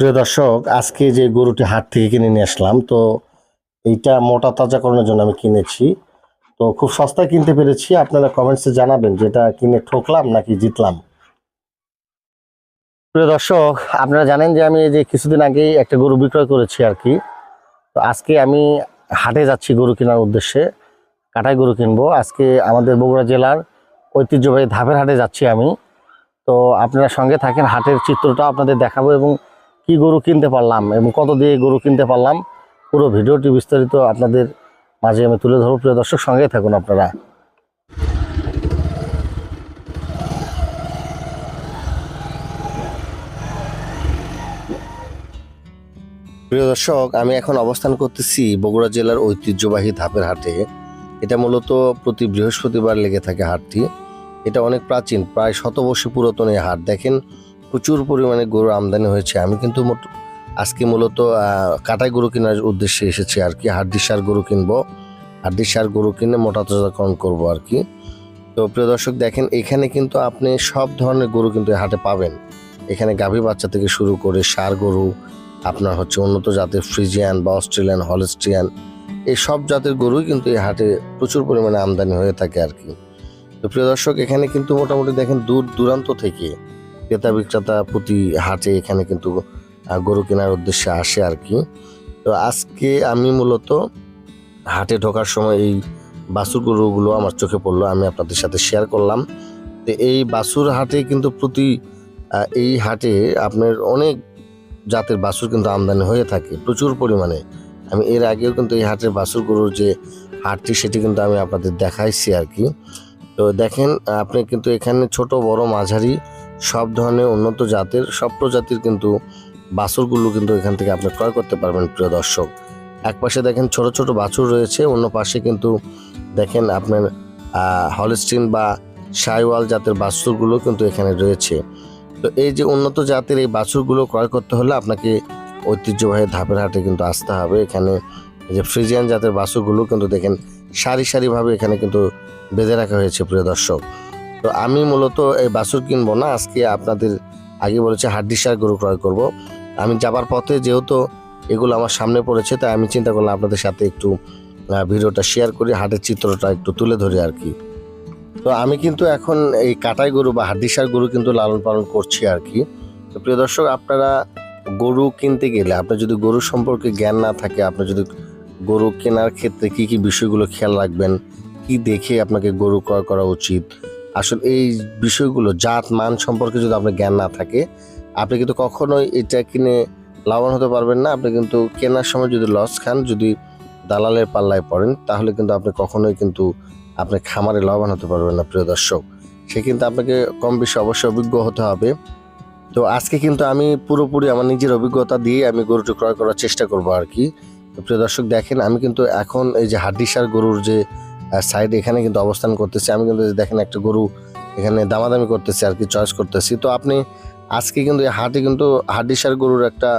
প্রিয় দর্শক, আজকে যে গরুটি হাট থেকে কিনে নিয়ে আসলাম, তো এইটা মোটা তাজাকরণের জন্য আমি কিনেছি। তো খুব সস্তায় কিনতে পেরেছি। আপনারা কমেন্টসে জানাবেন যে এটা কিনে ঠকলাম নাকি জিতলাম। প্রিয় দর্শক, আপনারা জানেন যে আমি যে কিছুদিন আগেই একটা গরু বিক্রয় করেছি আর কি। তো আজকে আমি হাটে যাচ্ছি গরু কেনার উদ্দেশ্যে কাটাই গরু কিনবো। আজকে আমাদের বগুড়া জেলার ঐতিহ্যবাহী ধাপের হাটে যাচ্ছি আমি। তো আপনারা সঙ্গে থাকেন, হাটের চিত্রটা আপনাদের দেখাবো এবং কি গরু কিনতে পারলাম এবং কত দিয়ে গরু কিনতে পারলাম, পুরো ভিডিওটি বিস্তারিত আপনাদের মাঝে আমি তুলে ধরবো। প্রিয় দর্শক, সঙ্গে থাকুন আপনারা। প্রিয় দর্শক, আমি এখন অবস্থান করতেছি বগুড়া জেলার ঐতিহ্যবাহী ধাপের হাটে। এটা মূলত প্রতি বৃহস্পতিবার লেগে থাকে হাটটি। এটা অনেক প্রাচীন, প্রায় শতবর্ষী পুরাতন এই হাট। দেখেন প্রচুর পরিমাণে গরু আমদানি হয়েছে। আমি কিন্তু আজকে মূলত কাটাই গরু কেনার উদ্দেশ্যে এসেছি আর কি। হাড্ডি সার গরু কিনবো। হাড্ডি সার গরু কিনে মোটা তাজাকরণ করব আর কি। তো প্রিয় দর্শক, দেখেন, এখানে কিন্তু আপনি সব ধরনের গরু কিন্তু হাটে পাবেন। এখানে গাভী বাচ্চা থেকে শুরু করে সার গরু, আপনার হচ্ছে উন্নত জাতের ফ্রিজিয়ান বা অস্ট্রেলিয়ান হলস্ট্রিয়ান এই সব জাতের গরুই কিন্তু এই হাটে প্রচুর পরিমাণে আমদানি হয়ে থাকে আর কি। তো প্রিয় দর্শক, এখানে কিন্তু মোটামুটি দেখেন দূর দূরান্ত থেকে ক্রেতা বিক্রেতা প্রতি হাটে এখানে কিন্তু গরু কেনার উদ্দেশ্যে আসে আর কি তো আজকে আমি মূলত হাটে ঢোকার সময় এই বাসুর গরুগুলো আমার চোখে পড়ল, আমি আপনাদের সাথে শেয়ার করলাম। তো এই বাসুর হাটে কিন্তু প্রতি এই হাটে আপনার অনেক জাতের বাসুর কিন্তু আমদানি হয়ে থাকে, প্রচুর পরিমাণে। আমি এর আগেও কিন্তু এই হাটের বাসুর গরুর যে হাটটি, সেটি কিন্তু আমি আপনাদের দেখাইছি আর কি তো দেখেন, আপনি কিন্তু এখানে ছোট বড় মাঝারি সব ধরনের উন্নত জাতের, সব প্রজাতির কিন্তু বাছুরগুলো কিন্তু এখান থেকে আপনি ক্রয় করতে পারবেন, প্রিয় দর্শক। এক পাশে দেখেন ছোট ছোট বাছুর রয়েছে, অন্য পাশে কিন্তু দেখেন আপনার হলস্টিন বা সাইওয়াল জাতের বাছুরগুলো কিন্তু এখানে রয়েছে। তো এই যে উন্নত জাতের এই বাছুরগুলো ক্রয় করতে হলে আপনাকে ঐতিহ্যবাহী ধাপের হাটে কিন্তু আসতে হবে। এখানে যে ফ্রিজিয়ান জাতের বাছুরগুলো কিন্তু দেখেন সারি, সারিভাবে এখানে কিন্তু বেঁধে রাখা হয়েছে, প্রিয় দর্শক। তো আমি মূলত এই বাছুর কিনবো না, আজকে আপনাদের আগে বলেছে হাড্ডি সার গরু ক্রয় করব। আমি যাবার পথে যেহেতু এগুলো আমার সামনে পড়েছে, তাই আমি চিন্তা করলাম আপনাদের সাথে একটু ভিডিওটা শেয়ার করি হাটের চিত্রটা একটু তুলে ধরি আর কি। তো আমি কিন্তু এখন এই কাটাই গরু বা হাড্ডি সার গরু কিন্তু লালন পালন করছি আর কি। তো প্রিয় দর্শক, আপনারা গরু কিনতে গেলে, আপনার যদি গরু সম্পর্কে জ্ঞান না থাকে আপনি যদি গরু কেনার ক্ষেত্রে কি কি বিষয়গুলো খেয়াল রাখবেন, কি দেখে আপনাকে গরু ক্রয় করা উচিত আসলে এই বিষয়গুলো, জাত, মান সম্পর্কে যদি আপনার জ্ঞান না থাকে, আপনি কিন্তু কখনোই এটা কিনে লাভবান হতে পারবেন না। আপনি কিন্তু কেনার সময় যদি লস খান, যদি দালালের পাল্লায় পড়েন, তাহলে কিন্তু আপনি কখনোই কিন্তু আপনি খামারে লাভবান হতে পারবেন না, প্রিয় দর্শক। সে কিন্তু আপনাকে কম বেশি অবশ্যই অভিজ্ঞ হতে হবে। তো আজকে কিন্তু আমি পুরোপুরি আমার নিজের অভিজ্ঞতা দিয়ে আমি গরুটি ক্রয় করার চেষ্টা করব আর কি। প্রিয় দর্শক, দেখেন, আমি কিন্তু এখন এই যে হাড্ডিসার গরুর যে সাইড এখানে কিন্তু অবস্থান করতেছি। আমি কিন্তু দেখেন একটা গরু এখানে দামাদামি করতেছি, আর কি চয়েস করতেছি। তো আপনি আজকে কিন্তু হাটে কিন্তু হাডিসার গরুর একটা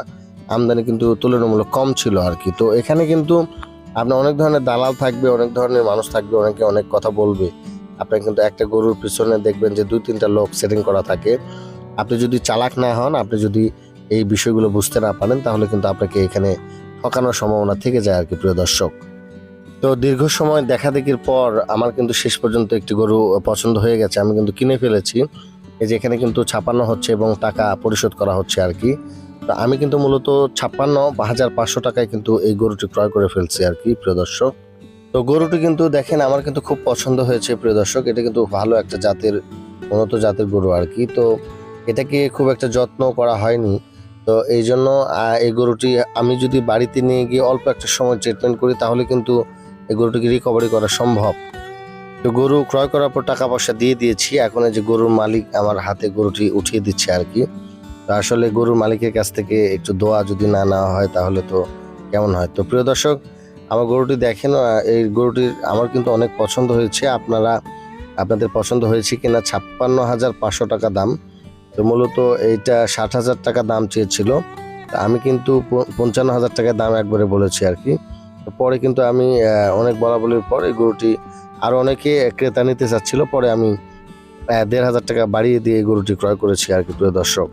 আমদানি কিন্তু তুলনামূলক কম ছিল আর কি। তো এখানে কিন্তু আপনার অনেক ধরনের দালাল থাকবে, অনেক ধরনের মানুষ থাকবে, অনেকে অনেক কথা বলবে। আপনি কিন্তু একটা গরুর পিছনে দেখবেন যে দুই, তিনটা লোক সেটিং করা থাকে। আপনি যদি চালাক না হন, আপনি যদি এই বিষয়গুলো বুঝতে না পারেন, তাহলে কিন্তু আপনাকে এখানে ঠকানোর সম্ভাবনা থেকে যায় আর কি, প্রিয় দর্শক। তো দীর্ঘ সময় দেখা দেখির পর আমার কিন্তু শেষ পর্যন্ত একটি গরু পছন্দ হয়ে গেছে। আমি কিন্তু কিনে ফেলেছি। এই যে এখানে কিন্তু ছাপানো হচ্ছে এবং টাকা পরিশোধ করা হচ্ছে আর কি তো আমি কিন্তু মূলত ছাপ্পান্ন হাজার পাঁচশো টাকায় কিন্তু এই গরুটি ক্রয় করে ফেলছি আর কি প্রিয় দর্শক। তো গরুটি কিন্তু দেখেন, আমার কিন্তু খুব পছন্দ হয়েছে, প্রিয় দর্শক। এটা কিন্তু ভালো একটা জাতের, উন্নত জাতের গরু আর কি তো এটাকে খুব একটা যত্ন করা হয়নি। তো এই জন্য এই গরুটি আমি যদি বাড়িতে নিয়ে গিয়ে অল্প একটা সময় ট্রিটমেন্ট করি, তাহলে কিন্তু এই গরুটিকে রিকভারি করা সম্ভব। তো গরু ক্রয় করার পর টাকা পয়সা দিয়ে দিয়েছি। এখন যে গরুর মালিক আমার হাতে গরুটি উঠিয়ে দিচ্ছে আর কি। তো আসলে গরুর মালিকের কাছ থেকে একটু দোয়া যদি না নেওয়া হয় তাহলে তো কেমন হয়? তো প্রিয় দর্শক, আমার গরুটি দেখেন এই গরুটির আমার কিন্তু অনেক পছন্দ হয়েছে। আপনারা, আপনাদের পছন্দ হয়েছে কিনা? ছাপ্পান্ন হাজার পাঁচশো টাকা দাম। তো মূলত এইটা ষাট হাজার টাকা দাম চেয়েছিল। আমি কিন্তু পঞ্চান্ন হাজার টাকা দাম একবারে বলেছি আর কি। পরে কিন্তু আমি অনেক বলা বলির পর এই গরুটি আরও অনেকে ক্রেতা নিতে চাচ্ছিল, পরে আমি দেড় হাজার টাকা বাড়িয়ে দিয়ে গরুটি ক্রয় করেছি আর কি, প্রিয় দর্শক।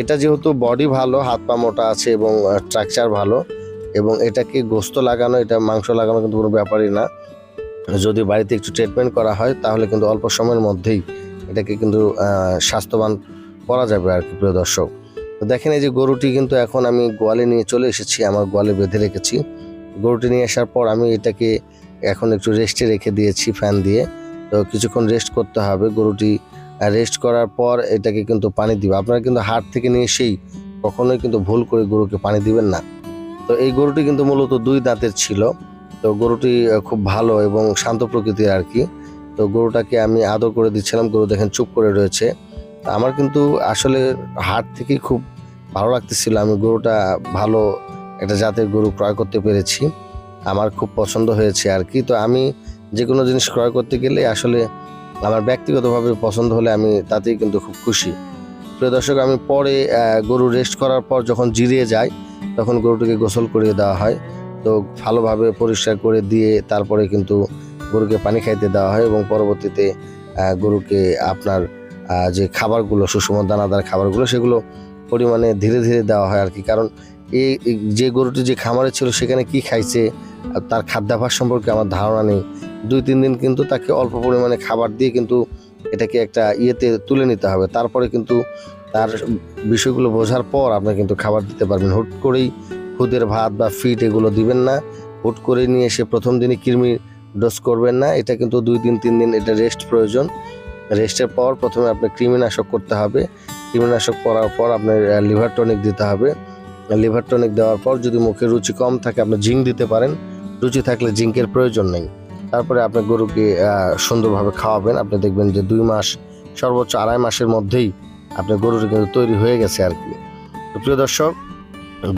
এটা যেহেতু বডি ভালো, হাত পা মোটা আছে এবং স্ট্রাকচার ভালো এবং এটাকে গোস্ত লাগানো, এটা মাংস লাগানো কিন্তু কোনো ব্যাপারই না। যদি বাড়িতে একটু ট্রিটমেন্ট করা হয়, তাহলে কিন্তু অল্প সময়ের মধ্যেই এটাকে কিন্তু স্বাস্থ্যবান করা যাবে আর কি, প্রিয় দর্শক। দেখেন এই যে গরুটি কিন্তু এখন আমি গোয়ালে নিয়ে চলে এসেছি, আমার গোয়ালে বেঁধে রেখেছি। গরুটি নিয়ে আসার পর আমি এটাকে এখন একটু রেস্টে রেখে দিয়েছি ফ্যান দিয়ে। তো কিছুক্ষণ রেস্ট করতে হবে গরুটি। রেস্ট করার পর এটাকে কিন্তু পানি দিবে। আপনারা কিন্তু হাট থেকে নিয়ে এসেই কখনোই কিন্তু ভুল করে গরুকে পানি দিবেন না। তো এই গরুটি কিন্তু মূলত দুই দাঁতের ছিল। তো গরুটি খুব ভালো এবং শান্ত প্রকৃতির আর কি। তো গরুটাকে আমি আদর করে দিচ্ছিলাম। গরু দেখেন চুপ করে রয়েছে। আমার কিন্তু আসলে হাট থেকেই খুব ভালো লাগতেছিল। আমি গরুটা ভালো একটা জাতের গরু ক্রয় করতে পেরেছি। আমার খুব পছন্দ হয়েছে আর কি। তো আমি যে কোনো জিনিস ক্রয় করতে গেলে আসলে আমার ব্যক্তিগতভাবে পছন্দ হলে আমি তাতেই কিন্তু খুব খুশি। প্রিয় দর্শক, আমি পরে গরু রেস্ট করার পর যখন জিরিয়ে যাই, তখন গরুটিকে গোসল করিয়ে দেওয়া হয়। তো ভালোভাবে পরিষ্কার করে দিয়ে তারপরে কিন্তু গরুকে পানি খাইতে দেওয়া হয় এবং পরবর্তীতে গরুকে আপনার যে খাবারগুলো, সুষম দানাদার খাবারগুলো, সেগুলো পরিমাণে ধীরে ধীরে দেওয়া হয় আর কি। কারণ এই যে গরুটি যে খামারে ছিল সেখানে কি খাইছে তার খাদ্যাভ্যাস সম্পর্কে আমার ধারণা নেই। দুই, তিন দিন কিন্তু তাকে অল্প পরিমাণে খাবার দিয়ে কিন্তু এটাকে একটা ইয়েতে তুলে নিতে হবে। তারপরে কিন্তু তার বিষয়গুলো বোঝার পর আপনি কিন্তু খাবার দিতে পারবেন। হুট করেই খুদের ভাত বা ফিট এগুলো দিবেন না। হুট করে নিয়ে এসে প্রথম দিনে কৃমি ডোজ করবেন না। এটা কিন্তু দুই দিন, তিন দিন এটা রেস্ট প্রয়োজন। রেস্টের পর প্রথমে আপনি কৃমিনাশক করতে হবে। কৃমিনাশক করার পর আপনার লিভার টনিক দিতে হবে। লিভার টনিক দেওয়ার পর যদি মুখে রুচি কম থাকে, আপনি জিঙ্ক দিতে পারেন। রুচি থাকলে জিঙ্কের প্রয়োজন নেই। তারপরে আপনি গরুকে সুন্দরভাবে খাওয়াবেন। আপনি দেখবেন যে দুই মাস, সর্বোচ্চ আড়াই মাসের মধ্যেই আপনার গরুটি কিন্তু তৈরি হয়ে গেছে আর কি। প্রিয় দর্শক,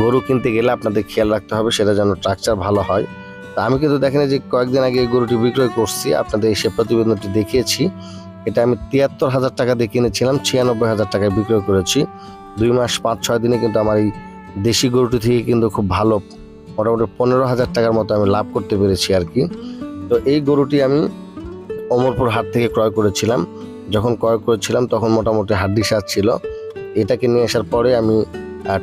গরু কিনতে গেলে আপনাদের খেয়াল রাখতে হবে, সেটা যেন স্ট্রাকচার ভালো হয়। তো আমি কিন্তু দেখেন যে কয়েকদিন আগে গরুটি বিক্রয় করছি, আপনাদের সে প্রতিবেদনটি দেখিয়েছি। এটা আমি তিয়াত্তর হাজার টাকা দিয়ে কিনেছিলাম, ছিয়ানব্বই হাজার টাকায় বিক্রয় করেছি। দুই মাস, পাঁচ, ছয় দিনে কিন্তু আমার এই দেশি গরুটি থেকে কিন্তু খুব ভালো, মোটামুটি পনেরো হাজার টাকার মতো আমি লাভ করতে পেরেছি আর কি। তো এই গরুটি আমি অমরপুর হাট থেকে ক্রয় করেছিলাম। যখন ক্রয় করেছিলাম তখন মোটামুটি হাড্ডি সাজ ছিল। এটাকে নিয়ে আসার পরে আমি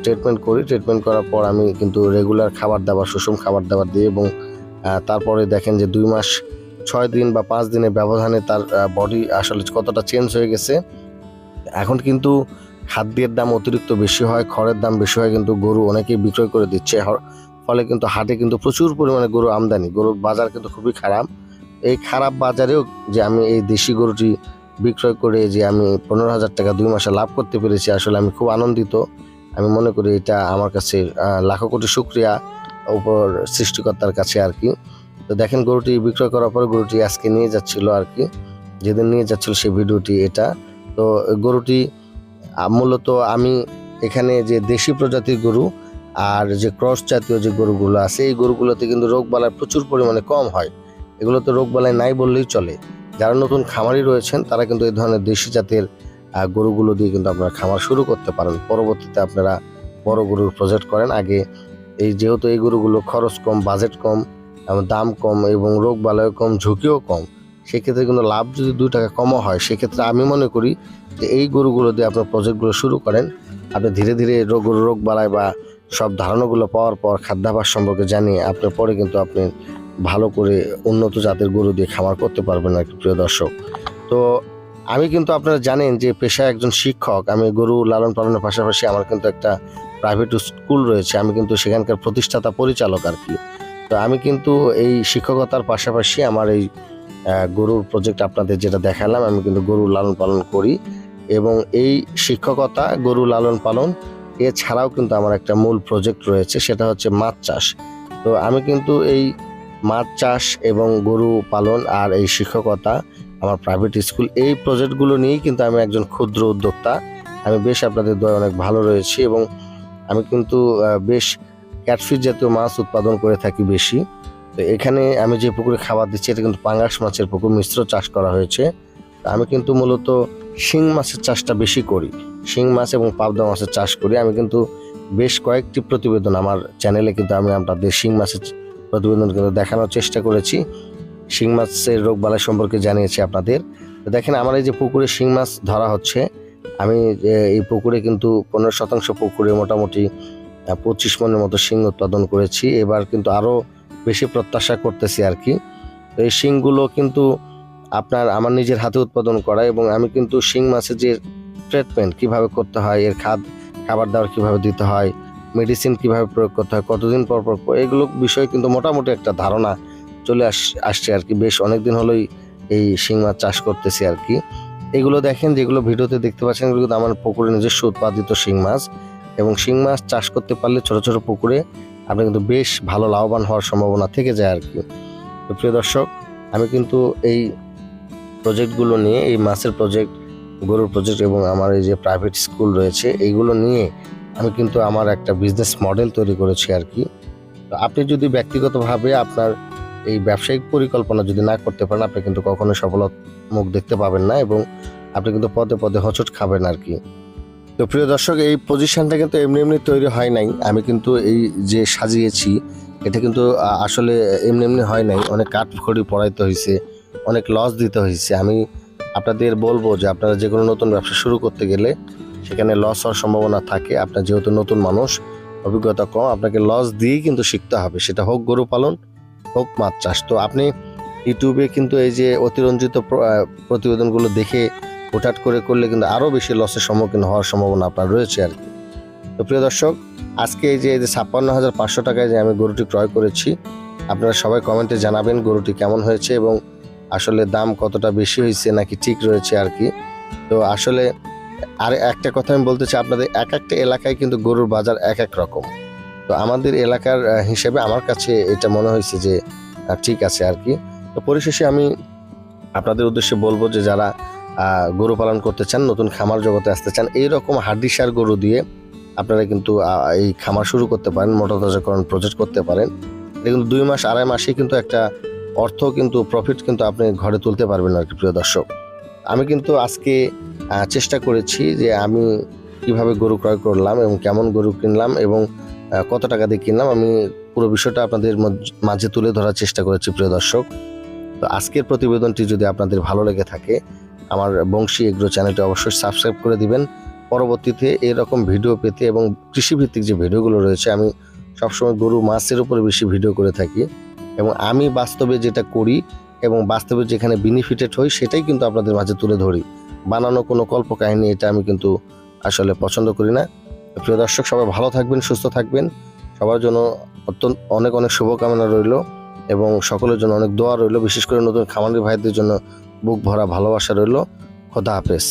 ট্রিটমেন্ট করি। ট্রিটমেন্ট করার পর আমি কিন্তু রেগুলার খাবার দাবার, সুষম খাবার দাবার দিই এবং তারপরে দেখেন যে দুই মাস, ছয় দিন বা পাঁচ দিনের ব্যবধানে তার বডি আসলে কতটা চেঞ্জ হয়ে গেছে। এখন কিন্তু খাদ্যের দাম অতিরিক্ত বেশি হয়, খড়ের দাম বেশি হয় কিন্তু গরু অনেকেই বিক্রয় করে দিচ্ছে। ফলে কিন্তু হাটে কিন্তু প্রচুর পরিমাণে গরু আমদানি। গরুর বাজার কিন্তু খুবই খারাপ। এই খারাপ বাজারেও যে আমি এই দেশি গরুটি বিক্রয় করে যে আমি পনেরো হাজার টাকা দুই মাসে লাভ করতে পেরেছি, আসলে আমি খুব আনন্দিত। আমি মনে করি এটা আমার কাছে লাখো কোটি শুক্রিয়া উপর সৃষ্টিকর্তার কাছে আর কি। তো দেখেন গরুটি বিক্রয় করার পরে গরুটি আজকে নিয়ে যাচ্ছিল আর কি। যেদিন নিয়ে যাচ্ছিল সেই ভিডিওটি এটা। তো গরুটি মূলত আমি এখানে যে দেশি প্রজাতির গরু আর যে ক্রস জাতীয় যে গরুগুলো আছে, এই গরুগুলোতে কিন্তু রোগ বালাই প্রচুর পরিমাণে কম হয়। এগুলোতে রোগ বালাই নাই বললেই চলে। যারা নতুন খামারি রয়েছেন, তারা কিন্তু এই ধরনের দেশি জাতের গরুগুলো দিয়ে কিন্তু আপনারা খামার শুরু করতে পারেন। পরবর্তীতে আপনারা বড় গরুর প্রজেক্ট করেন। আগে এই যেহেতু এই গরুগুলো খরচ কম, বাজেট কম দাম কম, এবং রোগ কম, ঝুঁকিও কম সেক্ষেত্রে কিন্তু লাভ যদি দুই টাকা কমও হয়, সেক্ষেত্রে আমি মনে করি যে এই গরুগুলো দিয়ে আপনার প্রজেক্টগুলো শুরু করেন। আপনি ধীরে ধীরে রোগ রোগ বাড়ায় বা সব ধারণাগুলো পাওয়ার পর খাদ্যাভাস সম্পর্কে জানিয়ে আপনার পরে কিন্তু আপনি ভালো করে উন্নত জাতের গরু দিয়ে খামার করতে পারবেন আর কি, প্রিয় দর্শক। তো আমি কিন্তু আপনারা জানেন যে পেশায় একজন শিক্ষক, আমি গরু লালন পালনের পাশাপাশি আমার কিন্তু একটা প্রাইভেট স্কুল রয়েছে, আমি কিন্তু সেখানকার প্রতিষ্ঠাতা পরিচালক আর কি। তো আমি কিন্তু এই শিক্ষকতার পাশাপাশি আমার এই গরুর প্রজেক্ট আপনাদের যেটা দেখালাম, আমি কিন্তু গরু লালন পালন করি। এবং এই শিক্ষকতা গরু লালন পালন, এছাড়াও কিন্তু আমার একটা মূল প্রজেক্ট রয়েছে, সেটা হচ্ছে মাছ চাষ। তো আমি কিন্তু এই মাছ চাষ এবং গরু পালন আর এই শিক্ষকতা আমার প্রাইভেট স্কুল এই প্রজেক্টগুলো নিয়েই কিন্তু আমি একজন ক্ষুদ্র উদ্যোক্তা। আমি বেশ আপনাদের দয় অনেক ভালো রয়েছি এবং আমি কিন্তু বেশ ক্যাটফিশ জাতীয় মাছ উৎপাদন করে থাকি বেশি। তো এখানে আমি যে পুকুরে খাবার দিচ্ছি, এটা কিন্তু পাঙ্গাস মাছের পুকুর, মিশ্র চাষ করা হয়েছে। আমি কিন্তু মূলত শিং মাছের চাষটা বেশি করি। শিং মাছ এবং পাবদা মাছের চাষ করি। আমি কিন্তু বেশ কয়েকটি প্রতিবেদন আমার চ্যানেলে কিন্তু আমি আপনাদের শিং মাছের প্রতিবেদন কিন্তু দেখানোর চেষ্টা করেছি। শিং মাছের রোগ বালাই সম্পর্কে জানিয়েছি আপনাদের। দেখেন, আমার এই যে পুকুরে শিং মাছ ধরা হচ্ছে, আমি এই পুকুরে কিন্তু পনেরো শতাংশ পুকুরে মোটামুটি পঁচিশ মনের মতো শিং উৎপাদন করেছি। এবার কিন্তু আরও বেশি প্রত্যাশা করতেছি আর কি। তো এই শিংগুলো কিন্তু আপনার আমার নিজের হাতে উৎপাদন করা এবং আমি কিন্তু শিং মাছের যে ট্রিটমেন্ট কীভাবে করতে হয়, এর খাদ, খাবার দাবার কীভাবে দিতে হয় মেডিসিন কীভাবে প্রয়োগ করতে হয়, কতদিন পর পর এগুলো বিষয়ে কিন্তু মোটামুটি একটা ধারণা চলে আস, আসছে আর কি। বেশ অনেক দিন হলোই এই শিং মাছ চাষ করতেছি আর কি। এগুলো দেখেন যেগুলো ভিডিওতে দেখতে পাচ্ছেন, এগুলো কিন্তু আমার পুকুরে নিজস্ব উৎপাদিত শিং মাছ এবং শিং মাছ চাষ করতে পারলে ছোট ছোট পুকুরে আপনি কিন্তু বেশ ভালো লাভবান হওয়ার সম্ভাবনা থেকে যায় আর কি। তো প্রিয় দর্শক, আমি কিন্তু এই প্রজেক্টগুলো নিয়ে, এই মাছের প্রজেক্ট, গরুর প্রজেক্ট এবং আমার এই যে প্রাইভেট স্কুল রয়েছে, এইগুলো নিয়ে আমি কিন্তু আমার একটা বিজনেস মডেল তৈরি করেছি আর কি। আপনি যদি ব্যক্তিগতভাবে আপনার এই ব্যবসায়িক পরিকল্পনা যদি না করতে পারেন, আপনি কিন্তু কখনো সফলতা মুখ দেখতে পাবেন না এবং আপনি কিন্তু পদে পদে হোঁচট খাবেন আর কি। তো প্রিয় দর্শক, এই পজিশনটা কিন্তু এমনি এমনি তৈরি হয় নাই। আমি কিন্তু এই যে সাজিয়েছি, এটা কিন্তু আসলে এমনি এমনি হয় নাই। অনেক কাঠ খড়ি পড়াইতে হয়েছে অনেক লস দিতে হয়েছে আমি আপনাদের বলব যে আপনারা যে কোনো নতুন ব্যবসা শুরু করতে গেলে সেখানে লস হওয়ার সম্ভাবনা থাকে। আপনার যেহেতু নতুন মানুষ, অভিজ্ঞতা কম, আপনাকে লস দিয়েই কিন্তু শিখতে হবে। সেটা হোক গরু পালন, হোক মাছ চাষ। তো আপনি ইউটিউবে কিন্তু এই যে অতিরঞ্জিত প্রতিবেদনগুলো দেখে হুটহাট করে করলে কিন্তু আরও বেশি লসের সম্মুখীন হওয়ার সম্ভাবনা আপনার রয়েছে আর কি। তো প্রিয় দর্শক, আজকে এই যে এই যে ছাপ্পান্ন হাজার পাঁচশো টাকায় যে আমি গরুটি ক্রয় করেছি, আপনারা সবাই কমেন্টে জানাবেন গরুটি কেমন হয়েছে এবং আসলে দাম কতটা বেশি হয়েছে নাকি ঠিক রয়েছে আর কি। তো আসলে আর একটা কথা আমি বলতে চাই, আপনাদের এক একটা এলাকায় কিন্তু গরুর বাজার এক এক রকম। তো আমাদের এলাকার হিসেবে আমার কাছে এটা মনে হয়েছে যে ঠিক আছে আর কি। তো পরিশেষে আমি আপনাদের উদ্দেশ্যে বলব যে যারা গরু পালন করতে চান, নতুন খামার জগতে আসতে চান এই এইরকম হাড্ডিসার গরু দিয়ে আপনারা কিন্তু এই খামার শুরু করতে পারেন মোটর তাজাকরণ প্রজেক্ট করতে পারেন। এটা কিন্তু দুই মাস, আড়াই মাসে কিন্তু একটা অর্থ কিন্তু প্রফিট কিন্তু আপনি ঘরে তুলতে পারবেন আর কি, প্রিয় দর্শক। আমি কিন্তু আজকে চেষ্টা করেছি যে আমি কীভাবে গরু ক্রয় করলাম এবং কেমন গরু কিনলাম এবং কত টাকা দিয়ে কিনলাম, আমি পুরো বিষয়টা আপনাদের মাঝে তুলে ধরার চেষ্টা করেছি, প্রিয় দর্শক। তো আজকের প্রতিবেদনটি যদি আপনাদের ভালো লেগে থাকে আমার বংশী এগ্রো চ্যানেলটি অবশ্যই সাবস্ক্রাইব করে দিবেন। পরবর্তীতে এরকম ভিডিও পেতে এবং কৃষিভিত্তিক যে ভিডিওগুলো রয়েছে, আমি সবসময় গরু মাছের উপরে বেশি ভিডিও করে থাকি এবং আমি বাস্তবে যেটা করি এবং বাস্তবে যেখানে বেনিফিটেড হই, সেটাই কিন্তু আপনাদের মাঝে তুলে ধরি। বানানো কোনো কল্পকাহিনী, এটা আমি কিন্তু আসলে পছন্দ করি না। প্রিয় দর্শক, সবাই ভালো থাকবেন, সুস্থ থাকবেন। সবার জন্য অত্যন্ত অনেক অনেক শুভকামনা রইল এবং সকলের জন্য অনেক দোয়া রইল। বিশেষ করে নতুন খামারি ভাইদের জন্য বুক ভরা ভালোবাসা রইল। খোদা হাফেজ।